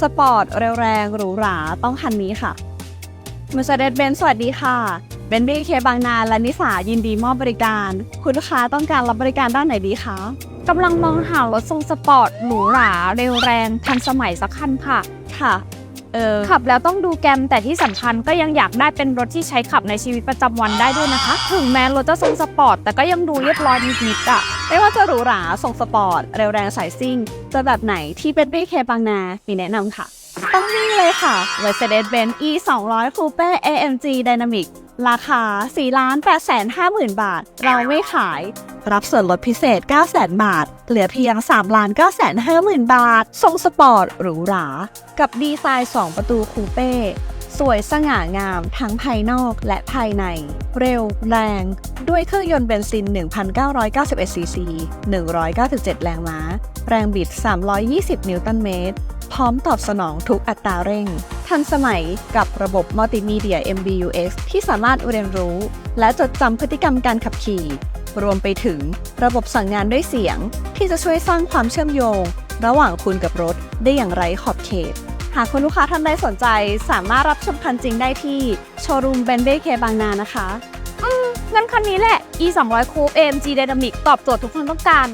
สปอร์ตเร็วแรงหรูหราต้องคันนี้ค่ะ Mercedes-Benz สวัสดีค่ะเบนบีเคบางนาและนิสายินดีมอบบริการ คุณลูกค้าต้องการรับบริการด้านไหนดีคะกำลังมองหารถทรงสปอร์ตหรูหราเร็วแรงทันสมัยสักคันค่ะค่ะ เออขับแล้วต้องดูแกรมแต่ที่สำคัญก็ยังอยากได้เป็นรถที่ใช้ขับในชีวิตประจำวันได้ด้วยนะคะ ถึงแม้รถจะทรงสปอร์ตแต่ก็ยังดูเรียบร้อยนิดๆอะไม่ว่าจะหรูหราทรงสปอร์ตเร็วแรงสายซิ่งจะแบบไหนที่เป็นไม่เคบางนา มีแนะนำค่ะ ต้องนี่เลยค่ะ Mercedes-Benz E 2 0 0 Coupe AMG Dynamic ราคา 4 8 5 0 0 0 บาท เราไม่ขาย รับส่วนลดพิเศษ 9 0 0 0 0 บาท เหลือเพียง 3 9 5 0 0 0 0 บาท ทรงสปอร์ตหรูหรา กับดีไซน์ 2 ประตูคูเป้ สวยสง่างามทั้งภายนอกและภายใน เร็ว แรง ด้วยเครื่องยนต์เบนซิน 1,991ซีซี197 แรงม้า แรงบิด 320 นิวตันเมตร พร้อมตอบสนองทุกอัตราเร่ง ทันสมัยกับระบบมัลติมีเดีย MBUX ที่สามารถเรียนรู้ และจดจำพฤติกรรมการขับขี่ รวมไปถึงระบบสั่งงานด้วยเสียง ที่จะช่วยสร้างความเชื่อมโยง ระหว่างคุณกับรถได้อย่างไร้ขอบเขต หากคุณลูกค้าท่านใดสนใจ สามารถรับชมคันจริงได้ที่โชว์รูมเบนเบ้เคบางนานะคะงั้นคันนี้แหละ E 2 0 0 Coupe AMG Dynamic ตอบโจทย์ทุกความต้องการ